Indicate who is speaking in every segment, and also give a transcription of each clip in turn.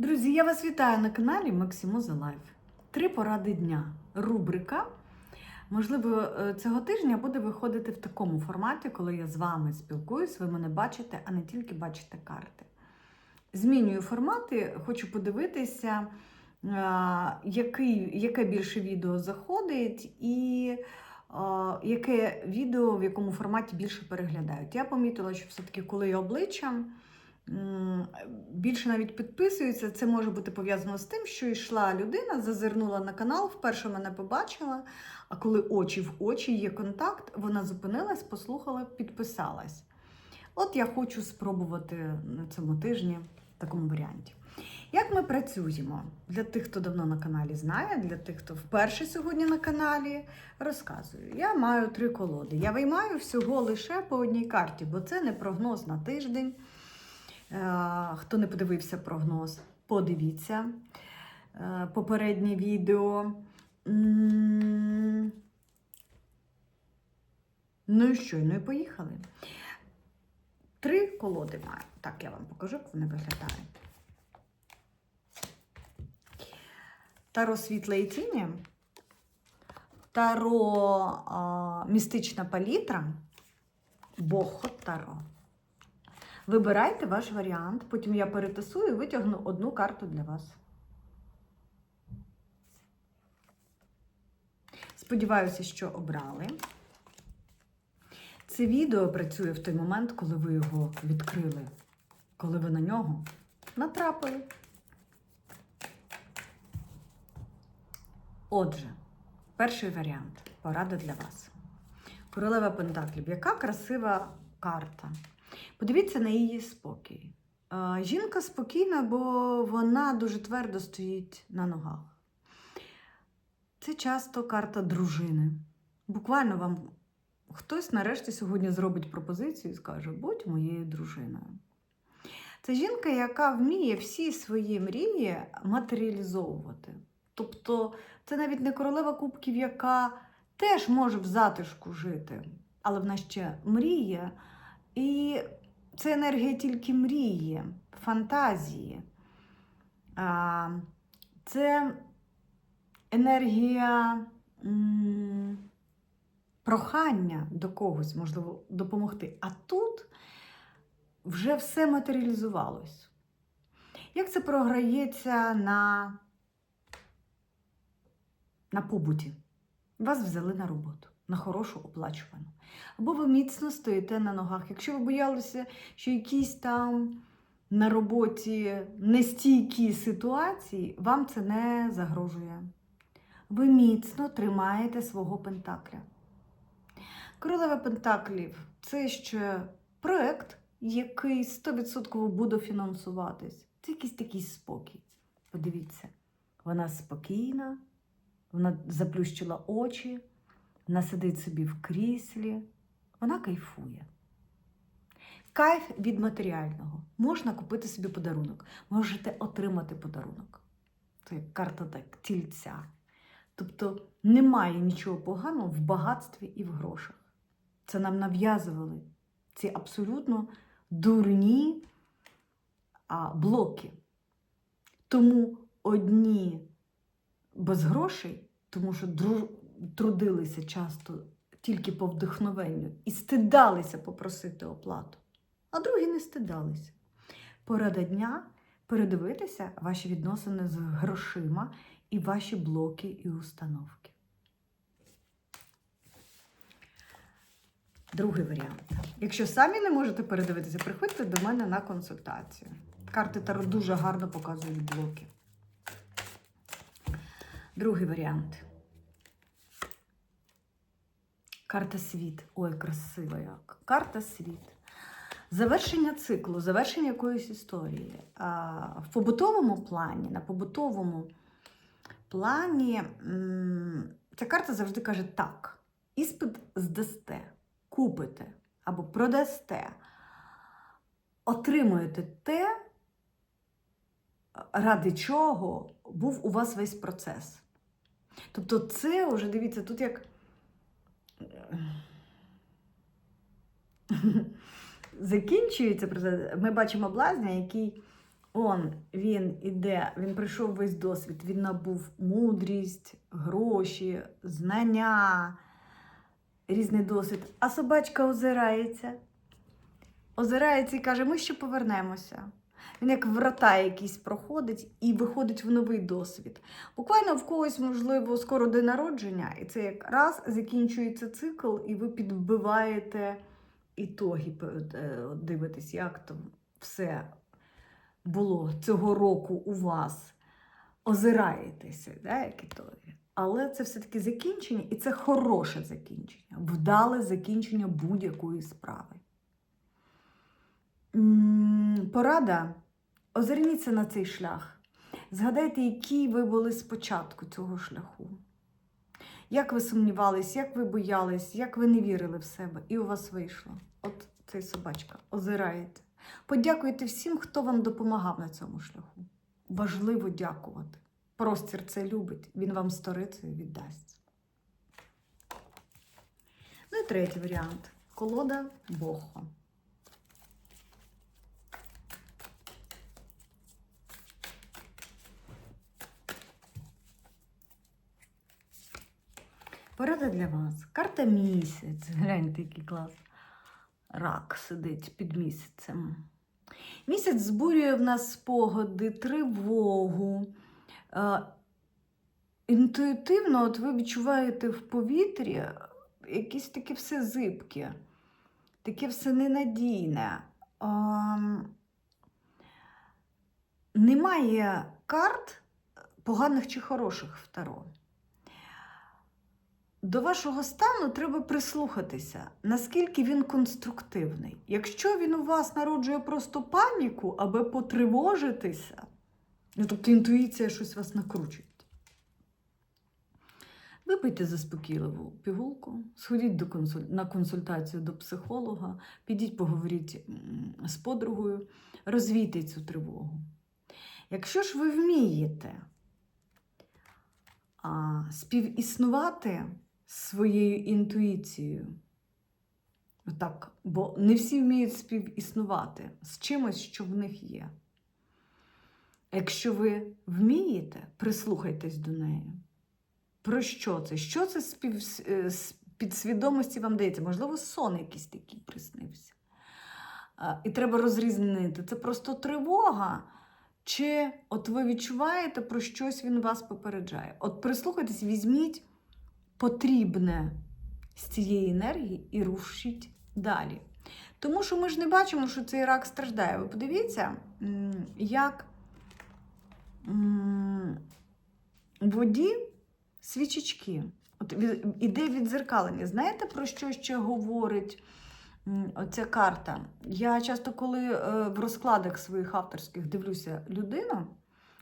Speaker 1: Друзі, я вас вітаю на каналі Максимоза Лайф. Три поради дня. Рубрика. Можливо, е, цього тижня буде виходити в такому форматі, коли я з вами спілкуюсь, ви мене бачите, а не тільки бачите карти. Змінюю формати, хочу подивитися, е, який, яке більше відео заходить і е, яке відео в якому форматі більше переглядають. Я помітила, що все-таки, коли я обличчям. Більше навіть підписуються. Це може бути пов'язано з тим, що йшла людина, зазирнула на канал, вперше мене побачила. А коли очі в очі є контакт, вона зупинилась, послухала, підписалась. От я хочу спробувати на цьому тижні в такому варіанті. Як ми працюємо? Для тих, хто давно на каналі знає, для тих, хто вперше сьогодні на каналі, розказую. Я маю три колоди. Я виймаю всього лише по одній карті, бо це не прогноз на тиждень. Е, Хто не подивився прогноз, подивіться е, попереднє відео. Ну і що, ну і поїхали. Три колоди маю. Так, я вам покажу, як вони виглядають. Таро світла і тіні, таро а, містична палітра, Бохот Таро. Вибирайте ваш варіант, потім я перетасую і витягну одну карту для вас. Сподіваюся, що обрали. Це відео працює в той момент, коли ви його відкрили, коли ви на нього натрапили. Отже, перший варіант порада для вас. Королева Пентаклів. Яка красива карта. Подивіться на її спокій. Жінка спокійна, бо вона дуже твердо стоїть на ногах. Це часто карта дружини. Буквально вам хтось нарешті сьогодні зробить пропозицію і скаже: будь моєю дружиною. Це жінка, яка вміє всі свої мрії матеріалізовувати. Тобто, це навіть не королева кубків, яка теж може в затишку жити, але вона ще мріє. І це енергія тільки мрії, фантазії. Це енергія прохання до когось, можливо, допомогти. А тут вже все матеріалізувалось. Як це програється на, на побуті? Вас взяли на роботу, на хорошу оплачувану. Або ви міцно стоїте на ногах. Якщо ви боялися, що якісь там на роботі нестійкі ситуації, вам це не загрожує. Ви міцно тримаєте свого пентакля. Королева Пентаклів це ще проект, який 100% буде фінансуватись. Це якийсь такий спокій. Подивіться, вона спокійна, вона заплющила очі, вона сидить собі в кріслі, вона кайфує. Кайф від матеріального. Можна купити собі подарунок, можете отримати подарунок. Це як карта так, тільця. Тобто немає нічого поганого в багатстві і в грошах. Це нам нав'язували ці абсолютно дурні а, блоки. Тому одні без грошей, тому що трудилися часто тільки по вдохновенню і стидалися попросити оплату, а другі не стидалися. Порада дня передивитися ваші відносини з грошима і ваші блоки і установки. Другий варіант. Якщо самі не можете передивитися, приходьте до мене на консультацію. Карти Таро дуже гарно показують блоки. Другий варіант. Карта світ. Ой, красива як. Карта світ. Завершення циклу, завершення якоїсь історії. В побутовому плані, на побутовому плані ця карта завжди каже так. Іспит здасте, купите або продасте, отримуєте те, ради чого був у вас весь процес. Тобто, це вже дивіться, тут як. закінчується процес. Ми бачимо блазня, який Он він іде, він пройшов весь досвід, він набув мудрість, гроші, знання, різний досвід. А собачка озирається. Озирається і каже: ми ще повернемося. Він як врата якісь проходить і виходить в новий досвід. Буквально в когось, можливо, скоро день народження, і це як раз закінчується цикл, і ви підбиваєте ітоги, е, дивитесь, як то все було цього року у вас. Озираєтеся, да, як ітоги. Але це все-таки закінчення, і це хороше закінчення, вдале закінчення будь-якої справи. Порада. Озирніться на цей шлях. Згадайте, які ви були спочатку цього шляху. Як ви сумнівались, як ви боялись, як ви не вірили в себе, і у вас вийшло. От цей собачка. Озираєте. Подякуйте всім, хто вам допомагав на цьому шляху. Важливо дякувати. Простір це любить, він вам сторицею віддасть. Ну і третій варіант колода Бохо. Порада для вас. Карта місяць. Гляньте, який клас. Рак сидить під місяцем. Місяць збурює в нас спогади, тривогу. Е, Інтуїтивно, от ви відчуваєте в повітрі якесь таке все зибке, таке все ненадійне. Ем, Немає карт поганих чи хороших в Таро. До вашого стану треба прислухатися, наскільки він конструктивний. Якщо він у вас народжує просто паніку, аби потривожитися, ну, тобто інтуїція щось вас накручує. Випийте заспокійливу пігулку, сходіть до консуль... на консультацію до психолога, підіть поговоріть з подругою, розвійте цю тривогу. Якщо ж ви вмієте а, співіснувати своєю інтуїцією, так, бо не всі вміють співіснувати з чимось, що в них є. Якщо ви вмієте, прислухайтесь до неї. Про що це? Що це з е, підсвідомості вам дається? Можливо, сон якийсь такий приснився. І треба розрізнити. Це просто тривога. Чи от ви відчуваєте, про щось він вас попереджає? От прислухайтесь, візьміть потрібне з цієї енергії і рушіть далі. Тому що ми ж не бачимо, що цей рак страждає. Ви подивіться, як в воді свічечки. От іде відзеркалення. Знаєте, про що ще говорить м, оця карта? Я часто, коли е, в розкладах своїх авторських дивлюся людину,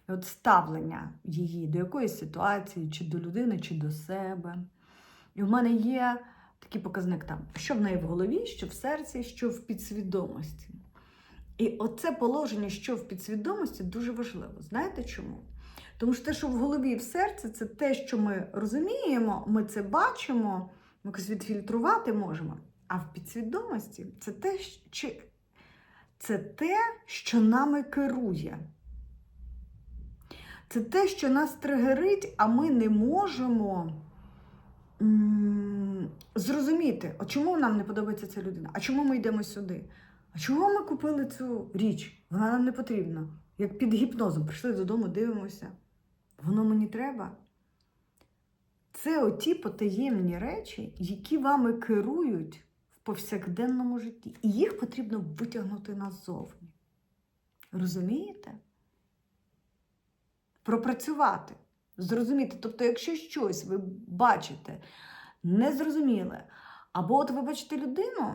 Speaker 1: от ставлення її до якоїсь ситуації, чи до людини, чи до себе. І в мене є такий показник там, що в неї в голові, що в серці, що в підсвідомості. І оце положення, що в підсвідомості, дуже важливо. Знаєте чому? Тому що те, що в голові і в серці, це те, що ми розуміємо, ми це бачимо, ми якось відфільтрувати можемо. А в підсвідомості це те, що, це те, що нами керує. Це те, що нас тригерить, а ми не можемо зрозуміти, а чому нам не подобається ця людина, а чому ми йдемо сюди? А чого ми купили цю річ? Вона нам не потрібна. Як під гіпнозом прийшли додому, дивимося. Воно мені треба. Це оті потаємні речі, які вами керують в повсякденному житті. І їх потрібно витягнути назовні. Розумієте? Пропрацювати, зрозуміти. Тобто, якщо щось ви бачите незрозуміле, або от ви бачите людину,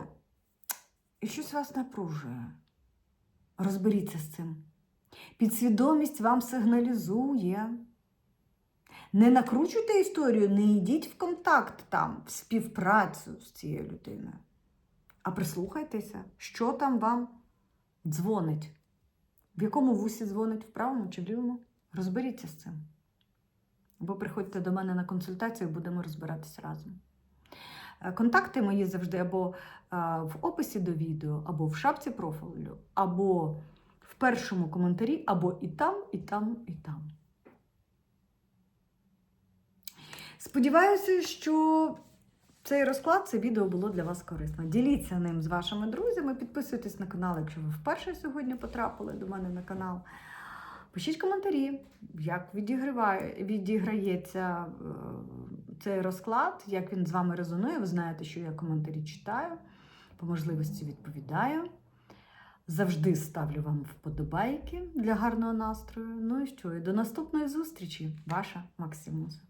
Speaker 1: і щось вас напружує. Розберіться з цим. Підсвідомість вам сигналізує. Не накручуйте історію, не йдіть в контакт там, в співпрацю з цією людиною. А прислухайтеся, що там вам дзвонить. В якому вусі дзвонить в правому чи в лівому? Розберіться з цим. Або приходьте до мене на консультацію, будемо розбиратися разом. Е, Контакти мої завжди або е, в описі до відео, або в шапці профілю, або в першому коментарі або і там, і там, і там. Сподіваюся, що цей розклад, це відео було для вас корисно. Діліться ним з вашими друзями, підписуйтесь на канал, якщо ви вперше сьогодні потрапили до мене на канал. Пишіть коментарі, як відіграває, відіграється е, цей розклад, як він з вами резонує. Ви знаєте, що я коментарі читаю, по можливості відповідаю. Завжди ставлю вам вподобайки для гарного настрою. Ну і що? І до наступної зустрічі, ваша Максимуза.